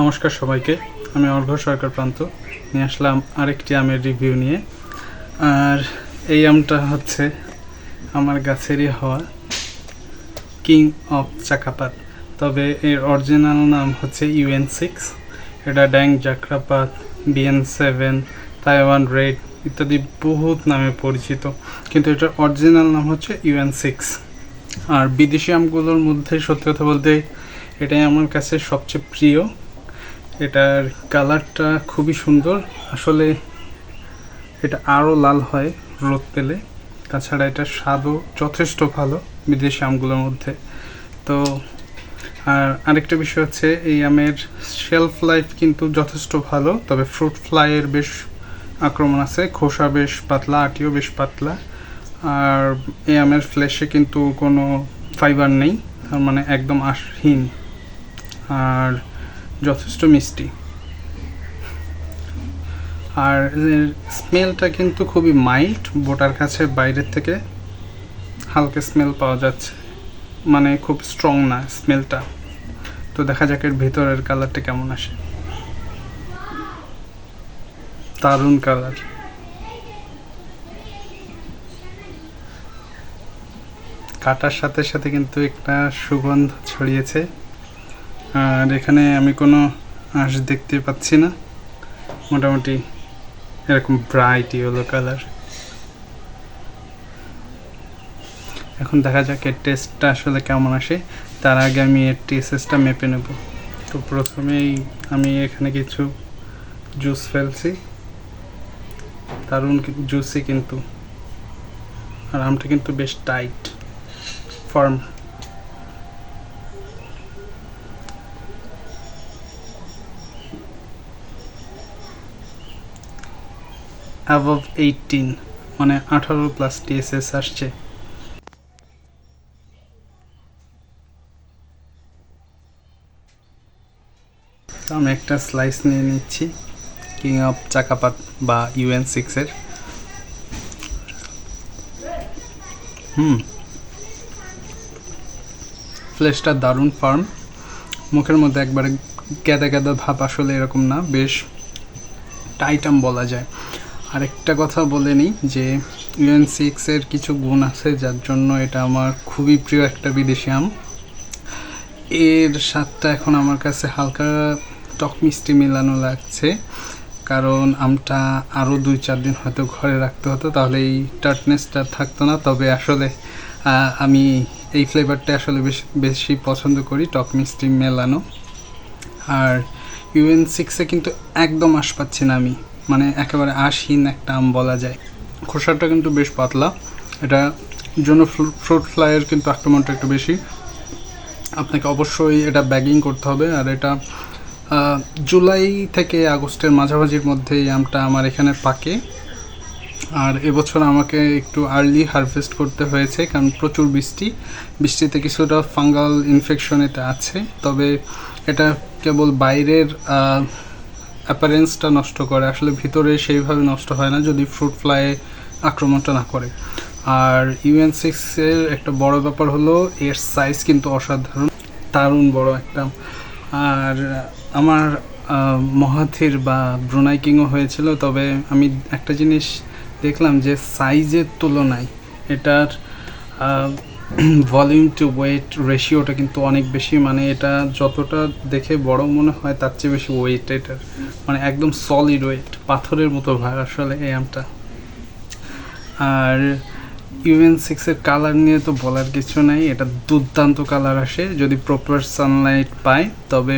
নমস্কার সবাইকে। আমি অর্ঘ সরকার প্রান্ত। নিয়ে আসলাম আরেকটি আমের রিভিউ নিয়ে। আর এই আমটা হচ্ছে আমার গাছেরই হওয়া কিং অফ চাকাপাত তবে এর অরিজিনাল নাম হচ্ছে ইউএন সিক্স এটা ড্যাং, জাকরাপাত বিএন সেভেন তাইওয়ান রেড ইত্যাদি বহুত নামে পরিচিত। কিন্তু এটার অরিজিনাল নাম হচ্ছে ইউএন সিক্স আর বিদেশি আমগুলোর মধ্যে সত্যি কথা বলতে এটাই আমার কাছে সবচেয়ে প্রিয়। এটার কালারটা খুবই সুন্দর। আসলে এটা আরও লাল হয় রোদ পেলে। তাছাড়া এটার স্বাদও যথেষ্ট ভালো বিদেশি আমগুলোর মধ্যে। তো, আর আরেকটা বিষয় হচ্ছে এই আমের শেলফ লাইফ কিন্তু যথেষ্ট ভালো, তবে ফ্রুট ফ্লাইয়ের বেশ আক্রমণ আছে। খোসা বেশ পাতলা, আটিও বেশ পাতলা। আর এই আমের ফ্লেশে কিন্তু কোনো ফাইবার নেই, তার মানে একদম আশহীন আর যথেষ্ট মিষ্টি। আর এর স্মেলটা কিন্তু খুবই মাইল্ড, বোটার কাছে বাইরের থেকে হালকা স্মেল পাওয়া যাচ্ছে। মানে খুব স্ট্রং না স্মেলটা। তো দেখা যাক এর ভেতরের কালারটা কেমন আসে। দারুণ কালার। কাটার সাথে সাথে কিন্তু একটা সুগন্ধ ছড়িয়েছে। আর এখানে আমি কোনো আঁশ দেখতে পাচ্ছি না। মোটামুটি এরকম ব্রাইট ইয়েলো কালার এখন দেখা যাক এর টেস্টটা আসলে কেমন আসে। তার আগে আমি এর টেস্টটা মেপে নেব। তো প্রথমেই আমি এখানে কিছু জুস ফেলছি। দারুণ জুসি কিন্তু। আর আমটা কিন্তু বেশ টাইট ফার্ম অ্যাবভ এইটিন মানে আঠারো প্লাস টিএসএস আসছে। আমি একটা স্লাইস নিয়ে নিচ্ছি কিং অফ চাকাপাত বা ইউএন সিক্সের হুম। ফ্লেশটা দারুণ ফার্ম মুখের মধ্যে একবারে গ্যাদা গ্যাদা ভাব আসলে এরকম না, বেশ টাইটাম বলা যায়। আরেকটা কথা বলে নিই যে ইউএন সিক্সের কিছু গুণ আছে, যার জন্য এটা আমার খুবই প্রিয় একটা বিদেশি আম। এর স্বাদটা এখন আমার কাছে হালকা টক মিষ্টি মেলানো লাগছে, কারণ আমটা আরও দুই চার দিন হয়তো ঘরে রাখতে হতো, তাহলে এই টার্টনেসটা থাকতো না। তবে আসলে আমি এই ফ্লেভারটা আসলে বেশি বেশি পছন্দ করি টক মিষ্টি মেলানো। আর ইউএন সিক্সে কিন্তু একদম আশ পাচ্ছি না আমি। মানে একেবারে আশহীন একটা আম বলা যায়। খোসাটা কিন্তু বেশ পাতলা। এটা জন্য ফ্রুট ফ্লাইয়ের কিন্তু আক্রমণটা একটু বেশি। আপনাকে অবশ্যই এটা ব্যাগিং করতে হবে। আর এটা জুলাই থেকে আগস্টের মাঝামাঝির মধ্যে এই আমটা আমার এখানে পাকে। আর এবছর আমাকে একটু আর্লি হারভেস্ট করতে হয়েছে, কারণ প্রচুর বৃষ্টি। বৃষ্টিতে কিছুটা ফাঙ্গাল ইনফেকশন এতে আছে। তবে এটা কেবল বাইরের অ্যাপারেন্সটা নষ্ট করে। আসলে ভিতরে সেইভাবে নষ্ট হয় না যদি ফ্রুট ফ্লাইয়ে আক্রমণটা না করে। আর ইউএন সিক্সের একটা বড় ব্যাপার হলো, এর সাইজ কিন্তু অসাধারণ, দারুণ বড় একটা। আর আমার মহাথির বা ব্রুনাই কিংও হয়েছিল, তবে আমি একটা জিনিস দেখলাম যে সাইজের তুলনায় এটার ভলিউম টু ওয়েট রেশিওটা কিন্তু অনেক বেশি মানে এটা যতটা দেখে বড় মনে হয় তার চেয়ে বেশি ওয়েট এটার মানে একদম সলিড ওয়েট পাথরের মতো ভার আসলে এই আমটা। আর ইউএন সিক্সের কালার নিয়ে তো বলার কিছু নাই, এটা দুর্দান্ত কালার আসে, যদি প্রপার সানলাইট পায় তবে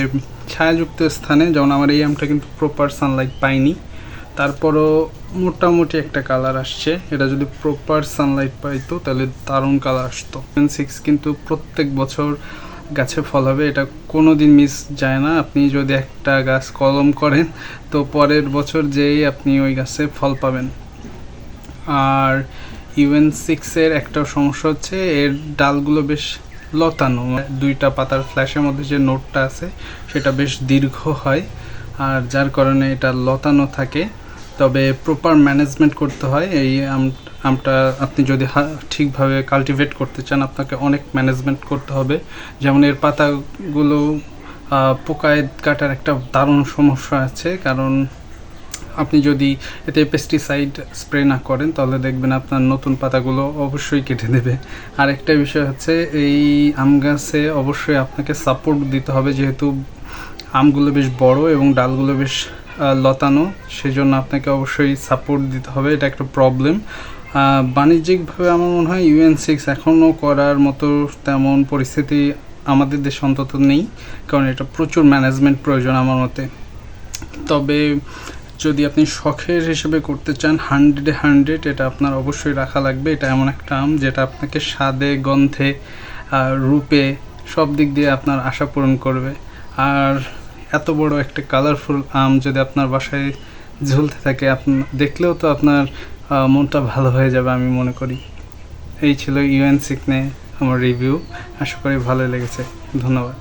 ছায়াযুক্ত স্থানে, যেমন আমার এই আমটা কিন্তু প্রপার সানলাইট পাইনি। তারপরও মোটামুটি একটা কালার আসছে। এটা যদি প্রপার সানলাইট পাইতো, তাহলে দারুণ কালার আসতো। সিক্স কিন্তু প্রত্যেক বছর গাছে ফল হবে, এটা কোনো দিন মিস যায় না। আপনি যদি একটা গাছ কলম করেন, তো পরের বছর যেই আপনি ওই গাছে ফল পাবেন। আর ইউএন সিক্সের একটা সমস্যা হচ্ছে, এর ডালগুলো বেশ লতানো। দুইটা পাতার ফ্ল্যাশের মধ্যে যে নোটটা আছে, সেটা বেশ দীর্ঘ হয়। আর যার কারণে এটা লতানো থাকে। তবে প্রপার ম্যানেজমেন্ট করতে হয়। এই আম- আমটা আপনি যদি ঠিকভাবে কাল্টিভেট করতে চান, আপনাকে অনেক ম্যানেজমেন্ট করতে হবে। যেমন এর পাতাগুলো পোকায় কাটার একটা দারুণ সমস্যা আছে। কারণ আপনি যদি এতে পেস্টিসাইড স্প্রে না করেন, তাহলে দেখবেন আপনার নতুন পাতাগুলো অবশ্যই কেটে দেবে। আর একটা বিষয় হচ্ছে, এই আম গাছে অবশ্যই আপনাকে সাপোর্ট দিতে হবে। যেহেতু আমগুলো বেশ বড় এবং ডালগুলো বেশ লতানো, সেজন্য আপনাকে অবশ্যই সাপোর্ট দিতে হবে, এটা একটা প্রবলেম বাণিজ্যিকভাবে আমার মনে হয় ইউএন সিক্স এখনও করার মতো তেমন পরিস্থিতি আমাদের দেশে অন্তত নেই, কারণ এটা প্রচুর ম্যানেজমেন্ট প্রয়োজন আমার মতে। তবে যদি আপনি শখের হিসেবে করতে চান হান্ড্রেডে হান্ড্রেড এটা আপনার অবশ্যই রাখা লাগবে। এটা এমন একটা আম যেটা আপনাকে স্বাদে, গন্ধে রূপে সব দিক দিয়ে আপনার আশা পূরণ করবে। আর এত বড় একটা কালারফুল আম যদি আপনার বাসায় ঝুলতে থাকে আপনার দেখলেও তো আপনার মনটা ভালো হয়ে যাবে আমি মনে করি। এই ছিল ইউএন সিকনে আমার রিভিউ আশা করি ভালো লেগেছে। ধন্যবাদ।